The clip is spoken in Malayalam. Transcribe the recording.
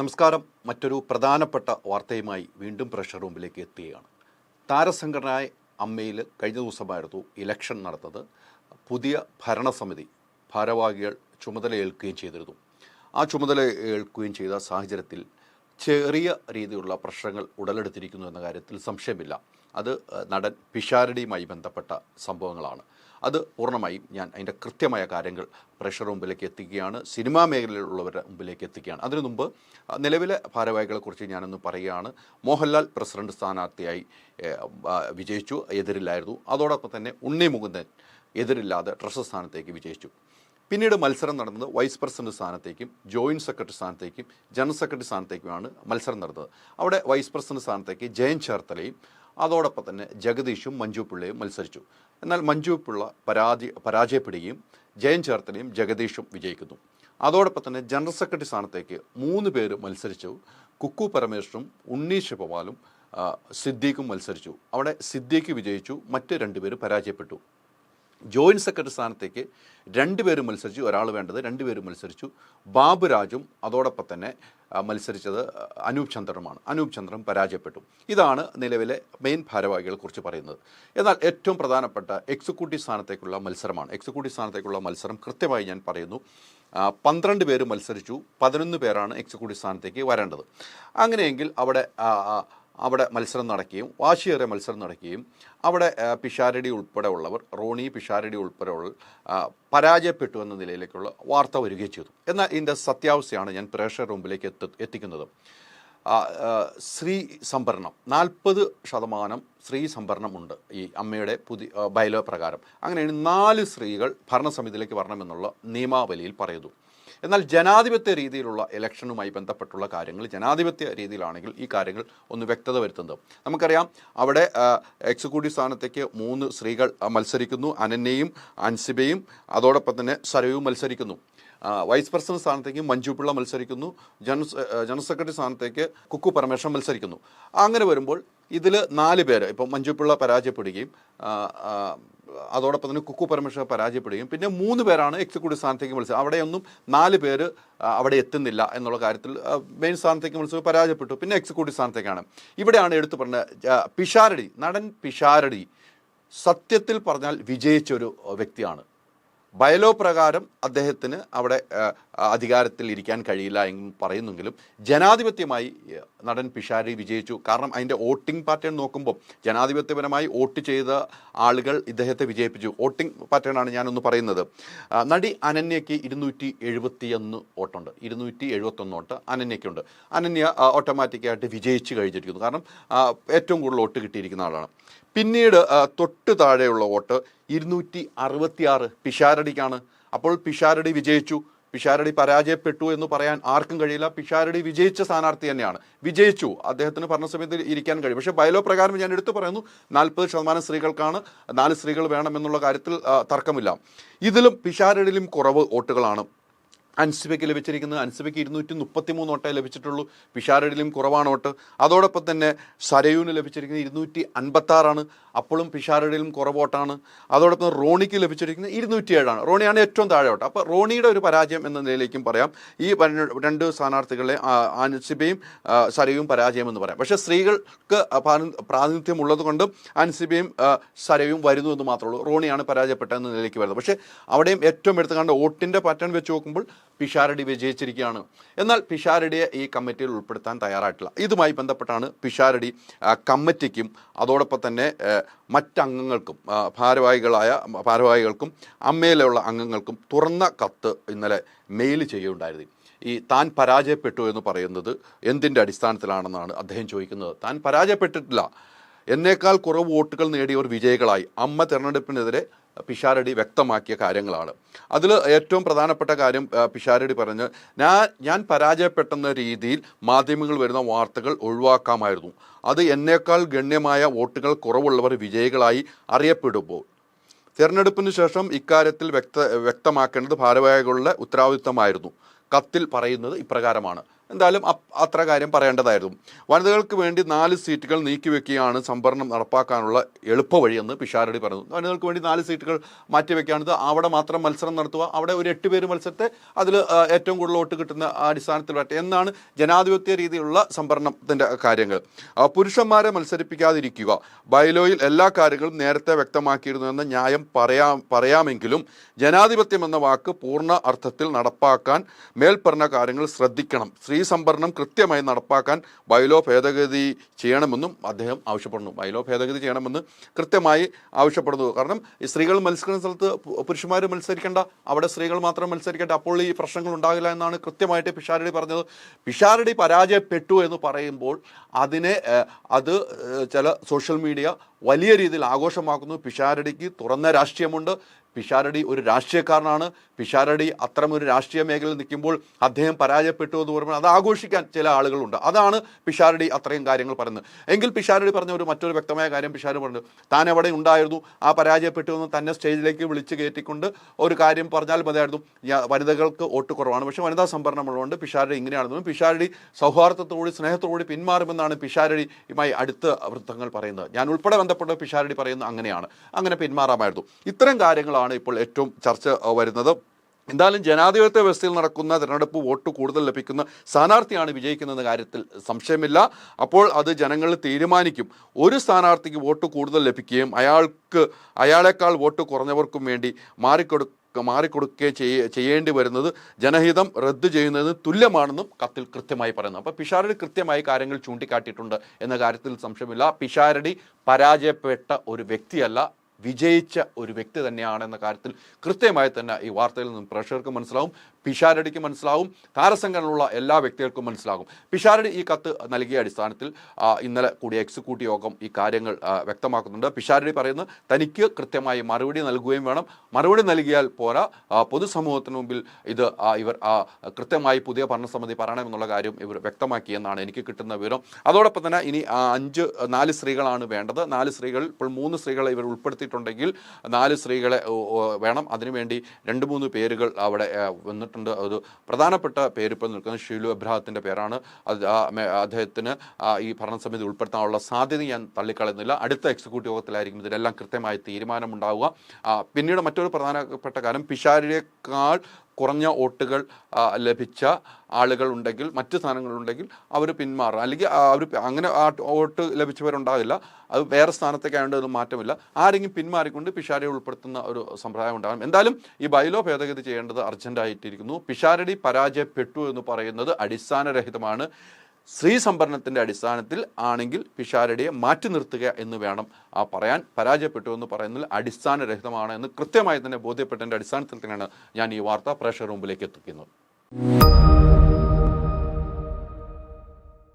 നമസ്കാരം. മറ്റൊരു പ്രധാനപ്പെട്ട വാർത്തയുമായി വീണ്ടും പ്രഷർ റൂമിലേക്ക് എത്തുകയാണ്. താരസംഘടനയായ അമ്മയിൽ കഴിഞ്ഞ ദിവസമായിരുന്നു ഇലക്ഷൻ നടന്നത്. പുതിയ ഭരണസമിതി ഭാരവാഹികൾ ചുമതലയേൽക്കുകയും ചെയ്തിരുന്നു. ആ ചുമതല ഏൽക്കുകയും ചെയ്ത സാഹചര്യത്തിൽ ചെറിയ രീതിയിലുള്ള പ്രശ്നങ്ങൾ ഉടലെടുത്തിരിക്കുന്നു എന്ന കാര്യത്തിൽ സംശയമില്ല. അത് നടൻ പിഷാരടിയുമായി ബന്ധപ്പെട്ട സംഭവങ്ങളാണ്. അത് പൂർണമായും ഞാൻ അതിന്റെ കൃത്യമായ കാര്യങ്ങൾ പ്രഷർ മുമ്പിലേക്ക് എത്തിക്കുകയാണ് സിനിമാ മേഖലയിലുള്ളവരുടെ മുമ്പിലേക്ക് എത്തിക്കുകയാണ്. അതിനു മുമ്പ് നിലവിലെ ഭാരവാഹികളെക്കുറിച്ച് ഞാനൊന്ന് പറയുകയാണ്. മോഹൻലാൽ പ്രസിഡന്റ് സ്ഥാനാർത്ഥിയായി വിജയിച്ചു എതിരില്ലായിരുന്നു. അതോടൊപ്പം തന്നെ ഉണ്ണി മുകുന്ദൻ എതിരില്ലാതെ ട്രഷർ സ്ഥാനത്തേക്ക് വിജയിച്ചു. പിന്നീട് മത്സരം നടന്നത് വൈസ് പ്രസിഡന്റ് സ്ഥാനത്തേക്കും ജോയിന്റ് സെക്രട്ടറി സ്ഥാനത്തേക്കും ജനറൽ സെക്രട്ടറി സ്ഥാനത്തേക്കുമാണ് മത്സരം നടന്നത്. അവിടെ വൈസ് പ്രസിഡന്റ് സ്ഥാനത്തേക്ക് ജയൻ ചേർത്തലയും അതോടൊപ്പം തന്നെ ജഗദീഷും മഞ്ജു പിള്ളയും മത്സരിച്ചു. എന്നാൽ മഞ്ജു പിള്ള പരാജയ പരാജയപ്പെടുകയും ജയൻ ചേർത്തലയും ജഗദീഷും വിജയിക്കുന്നു. അതോടൊപ്പം തന്നെ ജനറൽ സെക്രട്ടറി സ്ഥാനത്തേക്ക് മൂന്ന് പേര് മത്സരിച്ചു. കുക്കു പരമേശ്വരും ഉണ്ണി ശിവപാലും സിദ്ദീഖും മത്സരിച്ചു. അവിടെ സിദ്ദീഖ് വിജയിച്ചു. മറ്റ് രണ്ടുപേർ പരാജയപ്പെട്ടു. ജോയിന്റ് സെക്രട്ടറി സ്ഥാനത്തേക്ക് രണ്ടുപേരും മത്സരിച്ചു ഒരാൾ വേണ്ടത് രണ്ടുപേരും മത്സരിച്ചു. ബാബുരാജും അതോടൊപ്പം തന്നെ മത്സരിച്ചത് അനൂപ് ചന്ദ്രനുമാണ്. അനൂപ് ചന്ദ്രൻ പരാജയപ്പെട്ടു. ഇതാണ് നിലവിലെ മെയിൻ ഭാരവാഹികളെക്കുറിച്ച് പറയുന്നത്. എന്നാൽ ഏറ്റവും പ്രധാനപ്പെട്ട എക്സിക്യൂട്ടീവ് സ്ഥാനത്തേക്കുള്ള മത്സരമാണ്. എക്സിക്യൂട്ടീവ് സ്ഥാനത്തേക്കുള്ള മത്സരം കൃത്യമായി ഞാൻ പറയുന്നു. പന്ത്രണ്ട് പേര് മത്സരിച്ചു പതിനൊന്ന് പേരാണ് എക്സിക്യൂട്ടീവ് സ്ഥാനത്തേക്ക് വരേണ്ടത്. അങ്ങനെയെങ്കിൽ അവിടെ അവിടെ മത്സരം നടക്കുകയും വാശിയേറിയ മത്സരം നടക്കുകയും അവിടെ പിഷാരടി ഉൾപ്പെടെ ഉള്ളവർ റോണി പിഷാരടി ഉൾപ്പെടെ പരാജയപ്പെട്ടു എന്ന നിലയിലേക്കുള്ള വാർത്ത വരികയും ചെയ്തു. എന്നാൽ ഇതിന്റെ സത്യാവസ്ഥയാണ് ഞാൻ പ്രേക്ഷക റൂമിലേക്ക് എത്തി എത്തിക്കുന്നത്. സ്ത്രീ സംഭരണം. നാൽപ്പത് ശതമാനം സ്ത്രീ സംഭരണമുണ്ട് ഈ അമ്മയുടെ പുതിയ ബയലോ പ്രകാരം. അങ്ങനെയാണ് നാല് സ്ത്രീകൾ ഭരണസമിതിയിലേക്ക് വരണമെന്നുള്ള നിയമാവലിയിൽ പറയുന്നു എന്നാൽ ജനാധിപത്യ രീതിയിലുള്ള ഇലക്ഷനുമായി ബന്ധപ്പെട്ടുള്ള കാര്യങ്ങൾ ജനാധിപത്യ രീതിയിലാണെങ്കിൽ ഈ കാര്യങ്ങൾ ഒന്ന് വ്യക്തത വരുത്തുന്നത്. നമുക്കറിയാം അവിടെ എക്സിക്യൂട്ടീവ് സ്ഥാനത്തേക്ക് മൂന്ന് സ്ത്രീകൾ മത്സരിക്കുന്നു. അനന്യയും അൻസിബയും അതോടൊപ്പം തന്നെ സരവും മത്സരിക്കുന്നു. വൈസ് പ്രസിഡന്റ് സ്ഥാനത്തേക്ക് മഞ്ജു പിള്ള മത്സരിക്കുന്നു. ജനറൽ ജനറൽ സെക്രട്ടറി സ്ഥാനത്തേക്ക് കുക്കു പരമേശ്വരൻ മത്സരിക്കുന്നു. അങ്ങനെ വരുമ്പോൾ ഇതിൽ നാല് പേര് ഇപ്പം മഞ്ജു പിള്ള പരാജയപ്പെടുകയും അതോടൊപ്പം തന്നെ കുക്കു പരമേശ്വർ പരാജയപ്പെടുകയും. പിന്നെ മൂന്ന് പേരാണ് എക്സിക്യൂട്ടീവ് സ്ഥാനത്തേക്ക് മത്സരം അവിടെയൊന്നും നാല് പേര് അവിടെ എത്തുന്നില്ല എന്നുള്ള കാര്യത്തിൽ മെയിൻ സ്ഥാനത്തേക്ക് മത്സരം പരാജയപ്പെട്ടു. പിന്നെ എക്സിക്യൂട്ടീവ് സ്ഥാനത്തേക്കാണ്. ഇവിടെയാണ് എടുത്തു പറഞ്ഞ പിഷാരടി നടൻ പിഷാരടി സത്യത്തിൽ പറഞ്ഞാൽ വിജയിച്ച ഒരു വ്യക്തിയാണ്. ബയലോ പ്രകാരം അദ്ദേഹത്തിന് അവിടെ അധികാരത്തിൽ ഇരിക്കാൻ കഴിയില്ല എന്ന് പറയുന്നെങ്കിലും ജനാധിപത്യമായി നടൻ പിഷാരി വിജയിച്ചു. കാരണം അതിന്റെ വോട്ടിംഗ് പാറ്റേൺ നോക്കുമ്പോൾ ജനാധിപത്യപരമായി വോട്ട് ചെയ്ത ആളുകൾ ഇദ്ദേഹത്തെ വിജയിപ്പിച്ചു. വോട്ടിംഗ് പാറ്റേണാണ് ഞാനൊന്ന് പറയുന്നത്. നടി അനന്യയ്ക്ക് ഇരുന്നൂറ്റി എഴുപത്തിയൊന്ന് വോട്ടുണ്ട്. ഇരുന്നൂറ്റി എഴുപത്തൊന്ന് വോട്ട് അനന്യയ്ക്കുണ്ട്. അനന്യ ഓട്ടോമാറ്റിക്കായിട്ട് വിജയിച്ചു കഴിഞ്ഞിരിക്കുന്നു. കാരണം ഏറ്റവും കൂടുതൽ വോട്ട് കിട്ടിയിരിക്കുന്ന ആളാണ്. പിന്നീട് തൊട്ട് താഴെയുള്ള വോട്ട് ഇരുന്നൂറ്റി അറുപത്തിയാറ് പിഷാരടിക്കാണ്. അപ്പോൾ പിഷാരടി വിജയിച്ചു. പിഷാരടി പരാജയപ്പെട്ടു എന്ന് പറയാൻ ആർക്കും കഴിയില്ല. പിഷാരടി വിജയിച്ച സ്ഥാനാർത്ഥി തന്നെയാണ്. വിജയിച്ചു. അദ്ദേഹത്തിന് ഭരണസമിതിയിൽ ഇരിക്കാൻ കഴിയും. പക്ഷേ ബയലോ പ്രകാരം ഞാൻ എടുത്തു പറയുന്നു നാൽപ്പത് ശതമാനം സ്ത്രീകൾക്കാണ് നാല് സ്ത്രീകൾ വേണമെന്നുള്ള കാര്യത്തിൽ തർക്കമില്ല. ഇതിലും പിഷാരടിയിലും കുറവ് വോട്ടുകളാണ്. അൻസിബയ്ക്ക് ലഭിച്ചിരിക്കുന്നത്. അൻസിബയ്ക്ക് ഇരുന്നൂറ്റി മുപ്പത്തി മൂന്ന് വോട്ടേ ലഭിച്ചിട്ടുള്ളൂ. പിഷാരടിയിലും കുറവാണ് വോട്ട്. അതോടൊപ്പം തന്നെ സരയൂന് ലഭിച്ചിരിക്കുന്നത് ഇരുന്നൂറ്റി അൻപത്താറാണ് അപ്പോഴും പിഷാരടിയിലും കുറവോട്ടാണ് അതോടൊപ്പം റോണിക്ക് ലഭിച്ചിരിക്കുന്നത് ഇരുന്നൂറ്റി ഏഴാണ് റോണിയാണ് ഏറ്റവും താഴെ ഓട്ട് അപ്പോൾ റോണിയുടെ ഒരു പരാജയം എന്ന നിലയിലേക്കും പറയാം. ഈ രണ്ട് സ്ഥാനാർത്ഥികളെ അൻസിബയും സരയും പരാജയം എന്ന് പറയാം. പക്ഷേ സ്ത്രീകൾക്ക് പ്രാതി- പ്രാതിനിധ്യം ഉള്ളത് കൊണ്ട് അൻസിബയും സരയും വരുന്നു എന്ന് മാത്രമേ ഉള്ളൂ. റോണിയാണ് പരാജയപ്പെട്ടതെന്ന നിലയിലേക്ക് വരുന്നത്. പക്ഷേ അവിടെയും ഏറ്റവും എടുത്ത് കണ്ട വോട്ടിന്റെ പാറ്റേൺ വെച്ച് നോക്കുമ്പോൾ പിഷാരടി വിജയിച്ചിരിക്കുകയാണ്. എന്നാൽ പിഷാരടിയെ ഈ കമ്മിറ്റിയിൽ ഉൾപ്പെടുത്താൻ തയ്യാറായിട്ടില്ല. ഇതുമായി ബന്ധപ്പെട്ടാണ് പിഷാരടി കമ്മിറ്റിക്കും അതോടൊപ്പം തന്നെ മറ്റംഗങ്ങൾക്കും ഭാരവാഹികളായ ഭാരവാഹികൾക്കും അമ്മയിലുള്ള അംഗങ്ങൾക്കും തുറന്ന കത്ത് ഇന്നലെ മെയിൽ ചെയ്യുകയുണ്ടായിരുന്നു. ഈ താൻ പരാജയപ്പെട്ടു എന്ന് പറയുന്നത് എന്തിന്റെ അടിസ്ഥാനത്തിലാണെന്നാണ് അദ്ദേഹം ചോദിക്കുന്നത്. താൻ പരാജയപ്പെട്ടിട്ടില്ല. എന്നേക്കാൾ കുറവ് വോട്ടുകൾ നേടിയവർ വിജയികളായി. അമ്മ തെരഞ്ഞെടുപ്പിനെതിരെ പിഷാരടി വ്യക്തമാക്കിയ കാര്യങ്ങളാണ്. അതിൽ ഏറ്റവും പ്രധാനപ്പെട്ട കാര്യം പിഷാരടി പറഞ്ഞ് ഞാൻ ഞാൻ പരാജയപ്പെട്ടെന്ന രീതിയിൽ മാധ്യമങ്ങൾ വരുന്ന വാർത്തകൾ ഒഴിവാക്കാമായിരുന്നു. അത് എന്നേക്കാൾ ഗണ്യമായ വോട്ടുകൾ കുറവുള്ളവർ വിജയികളായി അറിയപ്പെടുമ്പോൾ. തെരഞ്ഞെടുപ്പിന് ശേഷം ഇക്കാര്യത്തിൽ വ്യക്ത വ്യക്തമാക്കേണ്ടത് ഭാരവാഹികളുടെ ഉത്തരവാദിത്തമായിരുന്നു. കത്തിൽ പറയുന്നത് ഇപ്രകാരമാണ്. എന്തായാലും അത്ര കാര്യം പറയേണ്ടതായിരുന്നു. വനിതകൾക്ക് വേണ്ടി നാല് സീറ്റുകൾ നീക്കിവെക്കുകയാണ് സംവരണം നടപ്പാക്കാനുള്ള എളുപ്പവഴിയെന്ന് പിഷാരടി പറഞ്ഞു. വനിതകൾക്ക് വേണ്ടി നാല് സീറ്റുകൾ മാറ്റിവെക്കുകയാണിത്. അവിടെ മാത്രം മത്സരം നടത്തുക. അവിടെ ഒരു എട്ട് പേര് മത്സരത്തെ അതിൽ ഏറ്റവും കൂടുതൽ വോട്ട് കിട്ടുന്ന അടിസ്ഥാനത്തിൽ വരട്ടെ എന്നാണ് ജനാധിപത്യ രീതിയിലുള്ള സംവരണത്തിന്റെ കാര്യങ്ങൾ. പുരുഷന്മാരെ മത്സരിപ്പിക്കാതിരിക്കുക. ബൈലോയിൽ എല്ലാ കാര്യങ്ങളും നേരത്തെ വ്യക്തമാക്കിയിരുന്നു എന്ന ന്യായം പറയാ പറയാമെങ്കിലും ജനാധിപത്യം എന്ന വാക്ക് പൂർണ അർത്ഥത്തിൽ നടപ്പാക്കാൻ മേൽപ്പറഞ്ഞ കാര്യങ്ങൾ ശ്രദ്ധിക്കണം. സംവരണം കൃത്യമായി നടപ്പാക്കാൻ ബൈലോ ഭേദഗതി ചെയ്യണമെന്നും അദ്ദേഹം ആവശ്യപ്പെടുന്നു. ബൈലോ ഭേദഗതി ചെയ്യണമെന്ന് കൃത്യമായി ആവശ്യപ്പെടുന്നു. കാരണം സ്ത്രീകൾ മത്സരിക്കുന്ന സ്ഥലത്ത് പുരുഷന്മാർ മത്സരിക്കേണ്ട അവിടെ സ്ത്രീകൾ മാത്രം മത്സരിക്കേണ്ട അപ്പോൾ ഈ പ്രശ്നങ്ങൾ ഉണ്ടാകില്ല എന്നാണ് കൃത്യമായിട്ട് പിഷാരടി പറഞ്ഞത്. പിഷാരടി പരാജയപ്പെട്ടു എന്ന് പറയുമ്പോൾ അതിനെ അത് ചില സോഷ്യൽ മീഡിയ വലിയ രീതിയിൽ ആഘോഷമാക്കുന്നു. പിഷാരടിക്ക് തുറന്ന രാഷ്ട്രീയമുണ്ട്. പിഷാരടി ഒരു രാഷ്ട്രീയക്കാരനാണ്. പിഷാരടി അത്തരമൊരു രാഷ്ട്രീയ മേഖലയിൽ നിൽക്കുമ്പോൾ അദ്ദേഹം പരാജയപ്പെട്ടു എന്ന് പറയുമ്പോൾ അത് ആഘോഷിക്കാൻ ചില ആളുകളുണ്ട്. അതാണ് പിഷാരടി അത്രയും കാര്യങ്ങൾ പറയുന്നത്. എങ്കിൽ പിഷാരടി പറഞ്ഞ ഒരു മറ്റൊരു വ്യക്തമായ കാര്യം പിഷാരടി പറഞ്ഞു. താൻ എവിടെ ഉണ്ടായിരുന്നു? ആ പരാജയപ്പെട്ടു എന്ന് തന്നെ സ്റ്റേജിലേക്ക് വിളിച്ച് കയറ്റിക്കൊണ്ട് ഒരു കാര്യം പറഞ്ഞാൽ മതിയായിരുന്നു. വനിതകൾക്ക് വോട്ട് കുറവാണ്. പക്ഷേ വനിതാ സംവരണമുള്ളതുകൊണ്ട് പിഷാരടി ഇങ്ങനെയാണെന്നും പിഷാരടി സൗഹാർദ്ദത്തോടുകൂടി സ്നേഹത്തോടുകൂടി പിന്മാറുമെന്നാണ് പിഷാരടിയുമായി അടുത്ത വൃത്തങ്ങൾ പറയുന്നത്. ഞാൻ ഉൾപ്പെടെ ബന്ധപ്പെട്ട പിഷാരടി പറയുന്നത് അങ്ങനെയാണ്. അങ്ങനെ പിന്മാറാമായിരുന്നു. ഇത്തരം കാര്യങ്ങളാണ് ഇപ്പോൾ ഏറ്റവും ചർച്ച വരുന്നത്. എന്തായാലും ജനാധിപത്യ വ്യവസ്ഥയിൽ നടക്കുന്ന തിരഞ്ഞെടുപ്പ് വോട്ട് കൂടുതൽ ലഭിക്കുന്ന സ്ഥാനാർത്ഥിയാണ് വിജയിക്കുന്ന കാര്യത്തിൽ സംശയമില്ല. അപ്പോൾ അത് ജനങ്ങൾ തീരുമാനിക്കും. ഒരു സ്ഥാനാർത്ഥിക്ക് വോട്ട് കൂടുതൽ ലഭിക്കുകയും അയാൾക്ക് അയാളെക്കാൾ വോട്ട് കുറഞ്ഞവർക്കും വേണ്ടി മാറിക്കൊടു മാറിക്കൊടുക്കുകയും ചെയ്യ ചെയ്യേണ്ടി വരുന്നത് ജനഹിതം റദ്ദു ചെയ്യുന്നതിന് തുല്യമാണെന്നും കത്തിൽ കൃത്യമായി പറയുന്നു. അപ്പോൾ പിഷാരടി കൃത്യമായി കാര്യങ്ങൾ ചൂണ്ടിക്കാട്ടിയിട്ടുണ്ട് എന്ന കാര്യത്തിൽ സംശയമില്ല. പിഷാരടി പരാജയപ്പെട്ട ഒരു വ്യക്തിയല്ല. വിജയിച്ച ഒരു വ്യക്തി തന്നെയാണ് എന്ന കാര്യത്തിൽ കൃത്യമായി തന്നെ ഈ വാർത്തയിൽ നിന്നും പ്രേക്ഷകർക്ക് മനസ്സിലാവും. പിഷാരടിക്ക് മനസ്സിലാവും. താരസംഘടനയുള്ള എല്ലാ വ്യക്തികൾക്കും മനസ്സിലാകും. പിഷാരടി ഈ കത്ത് നൽകിയ അടിസ്ഥാനത്തിൽ ഇന്നലെ കൂടി എക്സിക്യൂട്ടീവ് യോഗം ഈ കാര്യങ്ങൾ വ്യക്തമാക്കുന്നുണ്ട്. പിഷാരടി പറയുന്നത് തനിക്ക് കൃത്യമായി മറുപടി നൽകുകയും വേണം. മറുപടി നൽകിയാൽ പോരാ. പൊതുസമൂഹത്തിന് മുമ്പിൽ ഇത് ഇവർ കൃത്യമായി പുതിയ ഭരണസമിതി പറയണമെന്നുള്ള കാര്യം ഇവർ വ്യക്തമാക്കിയെന്നാണ് എനിക്ക് കിട്ടുന്ന വിവരം. അതോടൊപ്പം തന്നെ ഇനി അഞ്ച് നാല് സ്ത്രീകളാണ് വേണ്ടത്. നാല് സ്ത്രീകൾ ഇപ്പോൾ മൂന്ന് സ്ത്രീകളെ ഇവർ ഉൾപ്പെടുത്തിയിട്ടുണ്ടെങ്കിൽ നാല് സ്ത്രീകളെ വേണം. അതിനുവേണ്ടി രണ്ട് മൂന്ന് പേരുകൾ അവിടെ ആ, വന്നിട്ടുണ്ട്. ഒരു പ്രധാനപ്പെട്ട പേര് ഇപ്പോൾ നിൽക്കുന്നത് ഷീലു എബ്രാഹത്തിന്റെ പേരാണ്. അത് അദ്ദേഹത്തിന് ഈ ഭരണസമിതി ഉൾപ്പെടുത്താനുള്ള സാധ്യത ഞാൻ തള്ളിക്കളയുന്നില്ല. അടുത്ത എക്സിക്യൂട്ടീവ് യോഗത്തിലായിരിക്കും ഇതിലെല്ലാം കൃത്യമായ തീരുമാനമുണ്ടാവുക. പിന്നീട് മറ്റൊരു പ്രധാനപ്പെട്ട കാര്യം പിഷാരിയേക്കാൾ കുറഞ്ഞ വോട്ടുകൾ ലഭിച്ച ആളുകൾ ഉണ്ടെങ്കിൽ മറ്റ് സ്ഥാനങ്ങളുണ്ടെങ്കിൽ അവർ പിന്മാറും അല്ലെങ്കിൽ അവർ അങ്ങനെ ആ വോട്ട് ലഭിച്ചവരുണ്ടാകില്ല അത് വേറെ സ്ഥാനത്തേക്ക് ആയതുകൊണ്ട് മാറ്റമില്ല. ആരെങ്കിലും പിന്മാറിക്കൊണ്ട് പിഷാരയെ ഉൾപ്പെടുത്തുന്ന ഒരു സമ്പ്രദായം ഉണ്ടാകും എന്തായാലും ഈ ബൈലോ ഭേദഗതി ചെയ്യേണ്ടത് അർജന്റായിട്ടിരിക്കുന്നു പിഷാരടി പരാജയപ്പെട്ടു എന്ന് പറയുന്നത് അടിസ്ഥാനരഹിതമാണ്. സ്ത്രീ സംഭരണത്തിന്റെ അടിസ്ഥാനത്തിൽ ആണെങ്കിൽ പിഷാരടിയെ മാറ്റി നിർത്തുക എന്ന് വേണം. ആ പറയാൻ പരാജയപ്പെട്ടു എന്ന് പറയുന്നതിൽ അടിസ്ഥാനരഹിതമാണ് എന്ന് കൃത്യമായി തന്നെ ബോധ്യപ്പെട്ടതിന്റെ അടിസ്ഥാനത്തിൽ തന്നെയാണ് ഞാൻ ഈ വാർത്ത പ്രേക്ഷകർ മുമ്പിലേക്ക് എത്തിക്കുന്നത്.